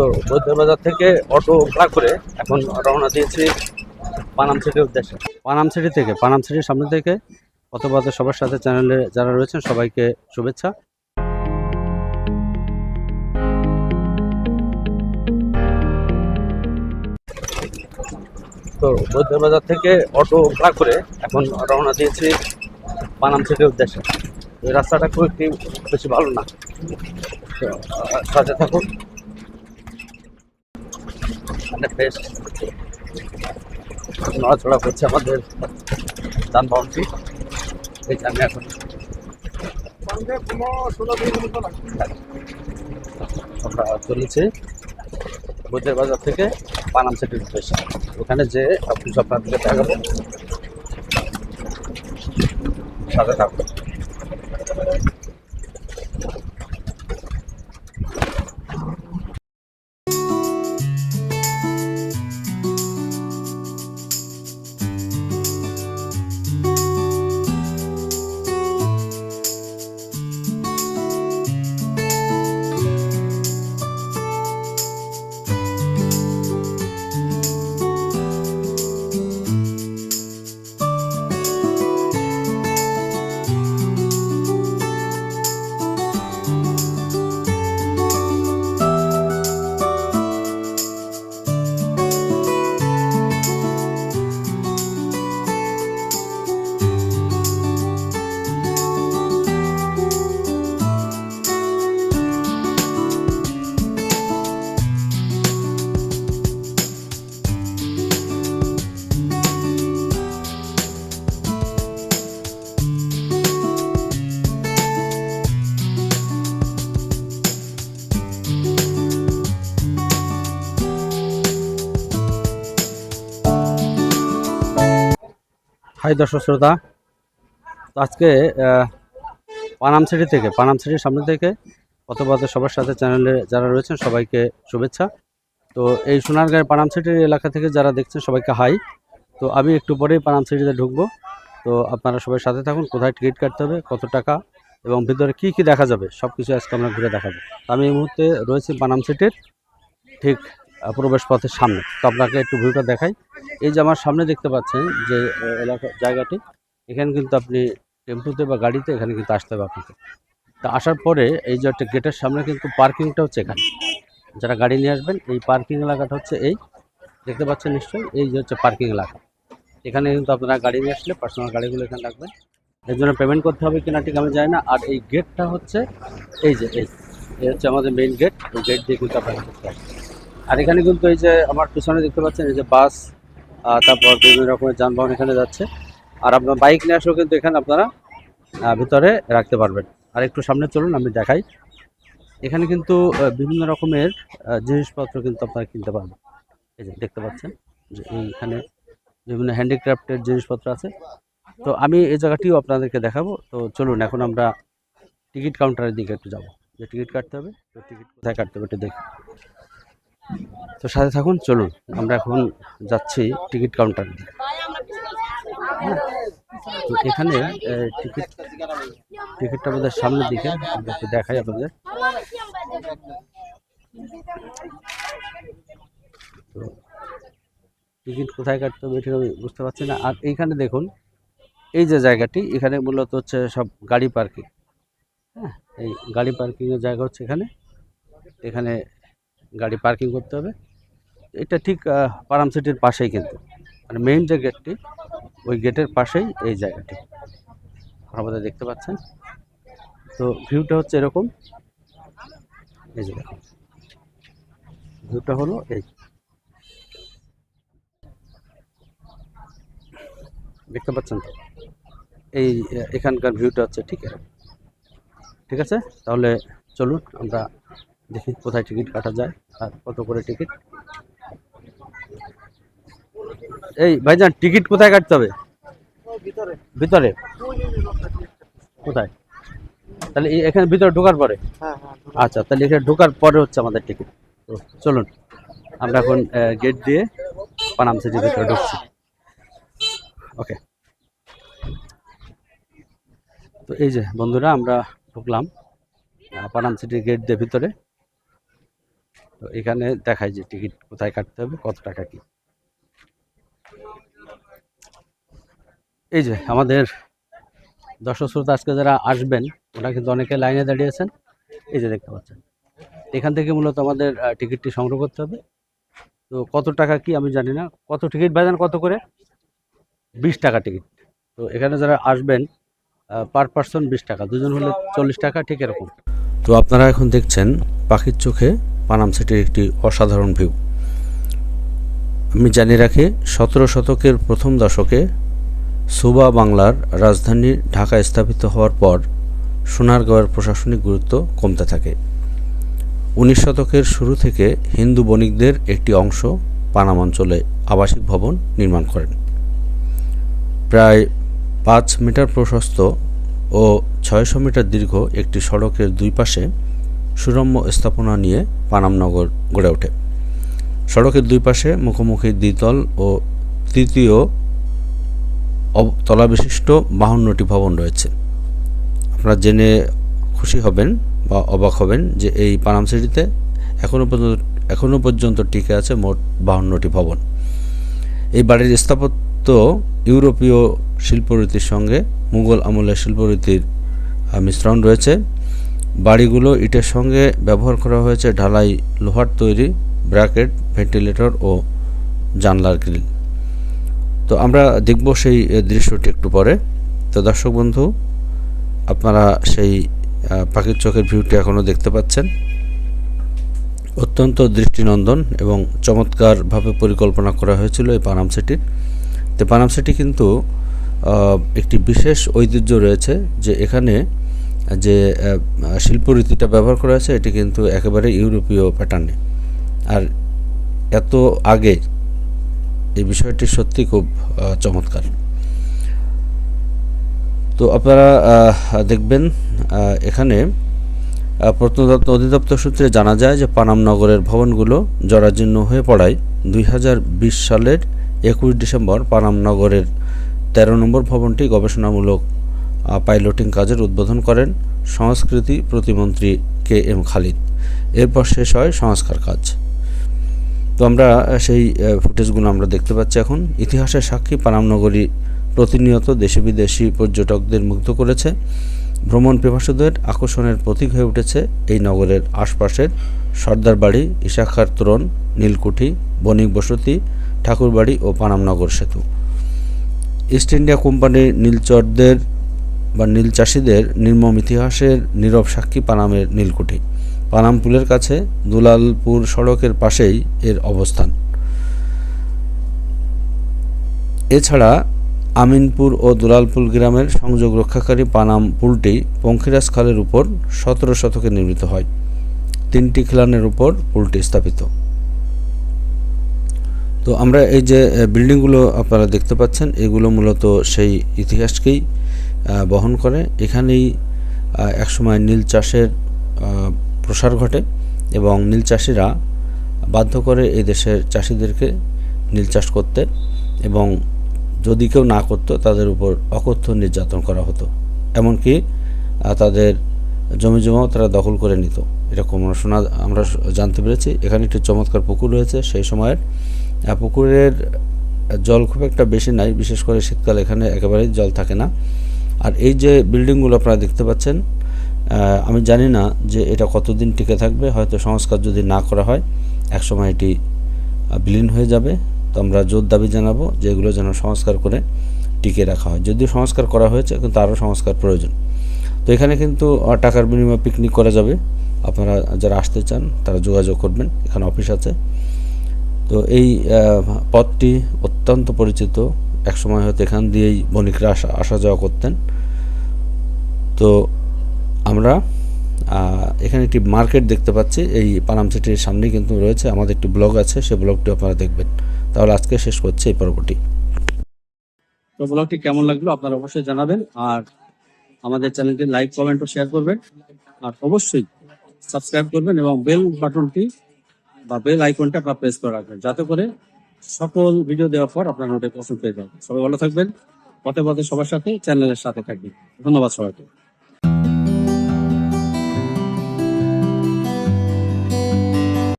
তো বৈদ্যবাজার থেকে অটো ভাড়া করে এখন রওনা দিয়েছি পানাম সিটির উদ্দেশ্যে। পানাম সিটি থেকে পানাম সিটির সামনে থেকে। কথোপকথন সবার সাথে চ্যানেলে যারা রয়েছেন সবাইকে শুভেচ্ছা। তো বৈদ্যবাজার থেকে অটো ভাড়া করে এখন রওনা দিয়েছি পানাম সিটির উদ্দেশ্যে। এই রাস্তাটা খুব একটি বেশি ভালো না। সাথে থাকুন। অনেক বেশ নড়াচড়া করছে আমাদের যানবাহনটি। যে আমি এখন আমরা চলেছি বৈদ্যের বাজার থেকে পানাম সিটির উদ্দেশ্যে ওখানে যে সব কিছু আপনাদেরকে দেখাবো সাথে থাকুন হাই দর্শক শ্রোতা আজকে পানাম সিটি থেকে, পানাম সিটির সামনে থেকে কথোপকথন সবার সাথে চ্যানেলে যারা রয়েছেন সবাইকে শুভেচ্ছা। তো এই সোনারগাঁয়ের পানাম সিটির এলাকা থেকে যারা দেখছেন সবাইকে হাই। তো আমি একটু পরেই পানাম সিটিতে ঢুকবো। তো আপনারা সবাই সাথে থাকুন, কোথায় টিকিট কাটতে হবে, কত টাকা এবং ভিতরে কি কি দেখা যাবে সব কিছু আজকে আমরা ঘুরে দেখাবো। আমি এই মুহূর্তে রয়েছি পানাম সিটির, ঠিক প্রবেশ পথের সামনে। তো আপনাকে একটু ভিউটা দেখাই। এই যে আমার সামনে দেখতে পাচ্ছেন যে এলাকা জায়গাটি, এখানে কিন্তু আপনি টেম্পুতে বা গাড়িতে এখানে কিন্তু আসতে হবে আপনাকে। তা আসার পরে এই যে একটা গেটের সামনে কিন্তু পার্কিংটা হচ্ছে এখানে। যারা গাড়ি নিয়ে আসবেন, এই পার্কিং এলাকাটা হচ্ছে এই। দেখতে পাচ্ছেন নিশ্চয়ই? এই যে হচ্ছে পার্কিং এলাকা। এখানে কিন্তু আপনারা গাড়ি নিয়ে আসলে পার্সোনাল গাড়িগুলো এখানে রাখবেন। এর জন্য পেমেন্ট করতে হবে কিনা ঠিক আমি জানি না। আর এই গেটটা হচ্ছে এই যে, এই। হচ্ছে আমাদের মেইন গেট এই গেট দিয়ে কিন্তু আপনারা ঢুকতে হবে। আর এখানে কিন্তু এই যে আমার পিছনে দেখতে পাচ্ছেন এই যে বাস তারপর বিভিন্ন রকমের যানবাহন এখানে যাচ্ছে। আর আপনার বাইক নিয়ে আসলেও কিন্তু এখানে আপনারা ভিতরে রাখতে পারবেন। আর একটু সামনে চলুন, আমি দেখাই। এখানে কিন্তু বিভিন্ন রকমের জিনিসপত্র কিন্তু আপনারা কিনতে পারবেন। এই যে দেখতে পাচ্ছেন যে এইখানে বিভিন্ন হ্যান্ডিক্রাফটের জিনিসপত্র আছে। তো আমি এই জায়গাটিও আপনাদেরকে দেখাবো। তো চলুন, এখন আমরা টিকিট কাউন্টারের দিকে একটু যাব। যে টিকিট কাটতে হবে, তো টিকিট কোথায় কাটতে হবে একটু দেখি। তো সাথে থাকুন, চলুন। আমরা এখন যাচ্ছি টিকিট কাউন্টার। এখানে টিকিট, টিকিটটা আমাদের সামনের দিকে দেখাই আপনাদের। তো টিকিট কোথায় কাটতে হবে এটা আমি বুঝতে পারছি না। আর এইখানে দেখুন, এই যে জায়গাটি, এখানে মূলত হচ্ছে সব গাড়ি পার্কিং। হ্যাঁ এই গাড়ি পার্কিংয়ের জায়গা হচ্ছে এখানে। এখানে গাড়ি পার্কিং করতে হবে। এটা ঠিক পারাম সিটির পাশেই কিন্তু। মানে মেইন যে গেটটি ওই গেটের পাশেই এই জায়গাটি। আমাদের দেখতে পাচ্ছেন। তো ভিউটা হচ্ছে এরকম। এই যে দেখুন। ভিউটা হলো এই। দেখতে পাচ্ছেন তো? এই, এখানকার ভিউটা হচ্ছে ঠিক এরকম। ঠিক আছে? তাহলে চলুন, আমরা দেখি কোথায় টিকিট কাটা যায় আর কত করে টিকিট। এই ভাইজান টিকিট কোথায় কাটতে হবে? ভিতরে। ভিতরে? কোথায়? তাহলে এখানে ভিতরে ঢোকার পরে? হ্যাঁ হ্যাঁ আচ্ছা তাহলে এখানে ঢোকার পরে হচ্ছে আমাদের টিকিট। তো চলুন আমরা এখন গেট দিয়ে পানাম সিটির ভিতরে ঢুকছি। ওকে তো এই যে বন্ধুরা আমরা ঢুকলাম পানাম সিটির গেট দিয়ে ভিতরে। তো এখানে দেখায় যে টিকিট কোথায় কাটতে হবে, কত টাকা কি। এই যে আমাদের দর্শক শ্রোতা, আজকে যারা আসবেন, ওরা কিন্তু অনেকে লাইনে দাঁড়িয়েছেন এই যে দেখতে পাচ্ছেন। এখান থেকে মূলত আমাদের টিকিটটি সংগ্রহ করতে হবে। তো কত টাকা কি আমি জানি না। কত টিকিট বাজান, কত করে? বিশ টাকা টিকিট। তো এখানে যারা আসবেন পার পার্সন বিশ টাকা। দুজন হলে চল্লিশ টাকা, ঠিক এরকম। তো আপনারা এখন দেখছেন পাখির চোখে পানাম সিটির একটি অসাধারণ ভিউ আমি জানি রাখি, সতেরো শতকের প্রথম দশকে সুবা বাংলার রাজধানী ঢাকা স্থাপিত হওয়ার পর সোনারগাঁওয়ের প্রশাসনিক গুরুত্ব কমতে থাকে। উনিশ শতকের শুরু থেকে হিন্দু বণিকদের একটি অংশ পানাম অঞ্চলে আবাসিক ভবন নির্মাণ করেন। প্রায় পাঁচ মিটার প্রশস্ত ও ছয়শো মিটার দীর্ঘ একটি সড়কের দুই পাশে সুরম্য স্থাপনা নিয়ে পানামনগর গড়ে ওঠে। সড়কের দুই পাশে মুখোমুখি দ্বিতল ও তৃতীয় তলাবিশিষ্ট বাহান্নটি ভবন রয়েছে। আপনারা জেনে খুশি হবেন বা অবাক হবেন যে এই পানাম সিটিতে এখনও পর্যন্ত এখনও পর্যন্ত টিকে আছে মোট বাহান্নটি ভবন। এই বাড়ির স্থাপত্য ইউরোপীয় শিল্পরীতির সঙ্গে মুঘল আমলের শিল্পরীতির মিশ্রণ রয়েছে। বাড়িগুলো ইটের সঙ্গে ব্যবহার করা হয়েছে ঢালাই লোহার তৈরি, ব্র্যাকেট, ভেন্টিলেটর ও জানলার গ্রিল। তো আমরা দেখব সেই দৃশ্যটি একটু পরে। তো দর্শক বন্ধু, আপনারা সেই পাখির চোখের ভিউটি এখনও দেখতে পাচ্ছেন। অত্যন্ত দৃষ্টিনন্দন এবং চমৎকারভাবে পরিকল্পনা করা হয়েছিল এই পানাম সিটির তো পানাম সিটি কিন্তু একটি বিশেষ ঐতিহ্য রয়েছে যে এখানে যে আহ, শিল্পরীতিটা ব্যবহার করা হয়েছে এটি কিন্তু একেবারে ইউরোপীয় প্যাটার্নে আর এত আগে এই বিষয়টি সত্যি খুব চমৎকার। তো আপনারা দেখবেন এখানে প্রত্নতত্ত্ব অধিদপ্তর সূত্রে জানা যায় যে পানাম নগরের ভবনগুলো জরাজীর্ণ হয়ে পড়ায়। দুই হাজার বিশ সালের একুশ ডিসেম্বর পানাম নগরের তেরো নম্বর ভবনটি গবেষণামূলক পাইলটিং কাজের উদ্বোধন করেন সংস্কৃতি প্রতিমন্ত্রী কে এম খালিদ। এরপর শেষ হয় সংস্কার কাজ। তো আমরা সেই ফুটেজগুলো আমরা দেখতে পাচ্ছি এখন। ইতিহাসের সাক্ষী পানাম নগরী প্রতিনিয়ত দেশি বিদেশি পর্যটকদের মুগ্ধ করেছে। ভ্রমণ পিপাসুদের আকর্ষণের প্রতীক হয়ে উঠেছে এই নগরের আশপাশের সর্দার বাড়ি ইশাখার তোরণ, নীলকুঠি, বণিক বসতি, ঠাকুরবাড়ি ও পানামনগর সেতু। ইস্ট ইন্ডিয়া কোম্পানির নীলচরদের বা নীল চাষিদের নির্মম ইতিহাসের নীরব সাক্ষী পানামের নীলকুঠি। পানাম পুলের কাছে দুলালপুর সড়কের পাশেই এর অবস্থান। এছাড়া আমিনপুর ও দুলালপুর গ্রামের সংযোগ রক্ষাকারী পানাম পুলটি পঙ্খিরাজ খালের উপর সতেরো শতকে নির্মিত হয়। তিনটি খিলানের উপর পুলটি স্থাপিত। তো আমরা এই যে বিল্ডিংগুলো আপনারা দেখতে পাচ্ছেন, এগুলো মূলত সেই ইতিহাসকেই বহন করে। এখানেই একসময় নীল চাষের প্রসার ঘটে এবং নীল চাষিরা বাধ্য করে এই দেশের চাষিদেরকে নীল চাষ করতে এবং যদি কেউ না করতো, তাদের উপর অকথ্য নির্যাতন করা হতো। এমনকি তাদের জমি জমাও তারা দখল করে নিত। এরকম আমরা শোনা, আমরা জানতে পেরেছি। এখানে একটি চমৎকার পুকুর রয়েছে। সেই সময়ের পুকুরের জল খুব একটা বেশি নাই। বিশেষ করে শীতকাল এখানে একেবারেই জল থাকে না। আর এই যে বিল্ডিংগুলো আপনারা দেখতে পাচ্ছেন আমি জানি না যে এটা কতদিন টিকে থাকবে, হয়তো সংস্কার যদি না করা হয়, একসময় এটি বিলীন হয়ে যাবে। তো আমরা জোর দাবি জানাব যে এগুলো যেন সংস্কার করে টিকে রাখা হয়। যদিও সংস্কার করা হয়েছে, কিন্তু আরও সংস্কার প্রয়োজন। তো এখানে কিন্তু টাকার বিনিময়ে পিকনিক করা যাবে। আপনারা যারা আসতে চান, তারা যোগাযোগ করবেন, এখানে অফিস আছে। তো এই পথটি অত্যন্ত পরিচিত। একসময় হয়তো এখান দিয়েই বণিকরা আসা আসা যাওয়া করতেন। তো আমরা এখানে একটি মার্কেট দেখতে পাচ্ছি। এই পানাম সিটির সামনেই কিন্তু রয়েছে, আমাদের একটি ব্লগ আছে সেই ব্লগটি আপনারা দেখবেন। তাহলে আজকে শেষ করছি এই পর্বটি। তো ব্লগটি কেমন লাগল আপনারা অবশ্যই জানাবেন, আর আমাদের চ্যানেলটি লাইক, কমেন্ট ও শেয়ার করবেন। আর অবশ্যই সাবস্ক্রাইব করবেন এবং বেল বাটনটি বা বেল আইকনটা আপনার প্রেস করে রাখবেন, যাতে করে সকল ভিডিও দেওয়ার পর আপনার পছন্দ পেয়ে যাবেন। সবাই ভালো থাকবেন। পথে পথে সবার সাথে চ্যানেলের সাথে থাকবেন। ধন্যবাদ সবাইকে।